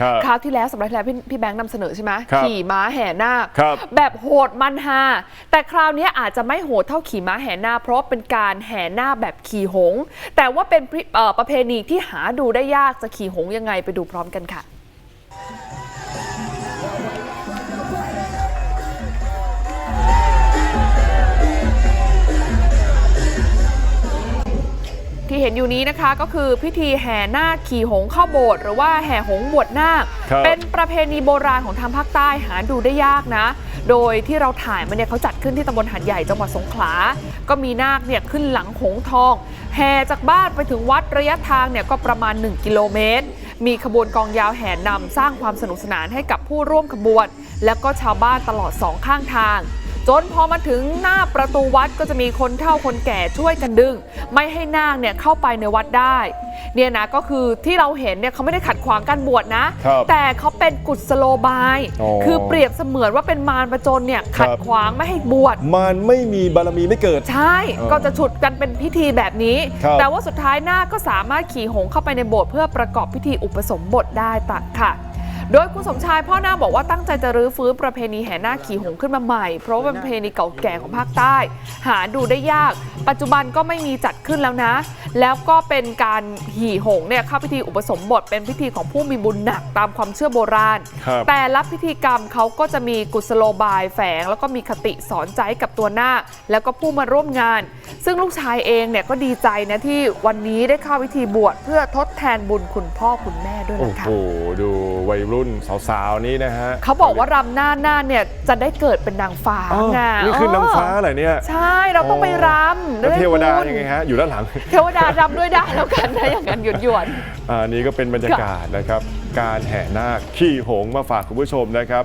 ครับคราวที่แล้วสัปดาห์ที่แล้วพี่พี่แบงค์นำเสนอใช่ไหมครับขี่ม้าแห่นาคครับแบบโหดมันฮาแต่คราวนี้อาจจะไม่โหดเท่าขี่ม้าแห่นาคเพราะว่าเป็นการแห่นาคแบบขี่หงส์แต่ว่าเป็นพิเอ่อประเพณีที่หาดูได้ยากจะขี่หงส์ยังไงไปดูพร้อมกันค่ะ อยู่นี้นะคะก็คือพิธีแห่นาคขี่หงส์เข้าโบสถ์หรือว่าแห่หงส์บวชนาคครับ เป็นประเพณีโบราณของทางภาคใต้หาดูได้ยากนะ โดยที่เราถ่ายมาเนี่ยเขาจัดขึ้นที่ตำบลหัดใหญ่จังหวัดสงขลา ก็มีนาคเนี่ยขึ้นหลังหงส์ทอง แห่จากบ้านไปถึงวัดระยะทางเนี่ยก็ประมาณ 1 กิโลเมตร มีขบวนกองยาวแห่นำสร้างความสนุกสนานให้กับผู้ร่วมขบวน และก็ชาวบ้านตลอดสองข้างทาง จนพอมาถึงหน้าประตูวัดก็จะมีคนเฒ่าคนแก่ช่วยกันดึง ไม่ให้นาคเนี่ยเข้าไปในวัดได้เนี่ยนะก็คือที่เราเห็นเนี่ยเขาไม่ได้ขัดขวางการบวชนะครับแต่เขาเป็นกุศโลบายอ๋อคือเปรียบเสมือนว่าเป็นมารประจนเนี่ยขัดครับขวางไม่ให้บวชมันไม่มีบารมีไม่เกิด ใช่เออก็จะฉุดกันเป็นพิธีแบบนี้ครับแต่ว่าสุดท้ายนาคก็สามารถขี่หงส์เข้าไปในโบสถ์เพื่อประกอบพิธีอุปสมบทได้ตักค่ะ โดยคุณสมชายพ่อนาคบอกว่าตั้งใจจะรื้อฟื้นประเพณีแห่นาคขี่หงส์ขึ้นมาใหม่ เพราะว่าเป็นประเพณีเก่าแก่ของภาคใต้ หาดูได้ยาก ปัจจุบันก็ไม่มีจัดขึ้นแล้วนะ แล้วก็เป็นการหี่หงส์เนี่ยเข้าพิธีอุปสมบทเป็นพิธีของผู้มีบุญหนักตามความเชื่อโบราณครับแต่ละพิธีกรรมเขาก็จะมีกุศโลบายแฝง แล้วก็มีคติสอนใจกับตัวหน้าคแล้วก็ผู้มาร่วมงาน ซึ่งลูกชายเองเนี่ยก็ดีใจนะที่วันนี้ได้เข้าพิธีบวชเพื่อทดแทนบุญคุณพ่อคุณแม่ด้วยโอ้นะโหคะดูวัยรุ่นสาวๆนี้นะฮะเขาบอกว่ารำหน้าหน้าเนี่ยจะได้เกิดเป็นนางฟ้าอ้าวไงนี่คือนางฟ้าเหรอเนี่ยใช่เราต้องไปรำแล้วได้เทวดาบุญยังไงฮะอยู่ด้านหลัง เทวดารำด้วยได้แล้วกันนะอย่างนั้นหยวนหยวนๆอันนี้ก็เป็นบรรยากาศนะครับ การแห่นาคขี่หงส์มาฝากคุณผู้ชมนะครับ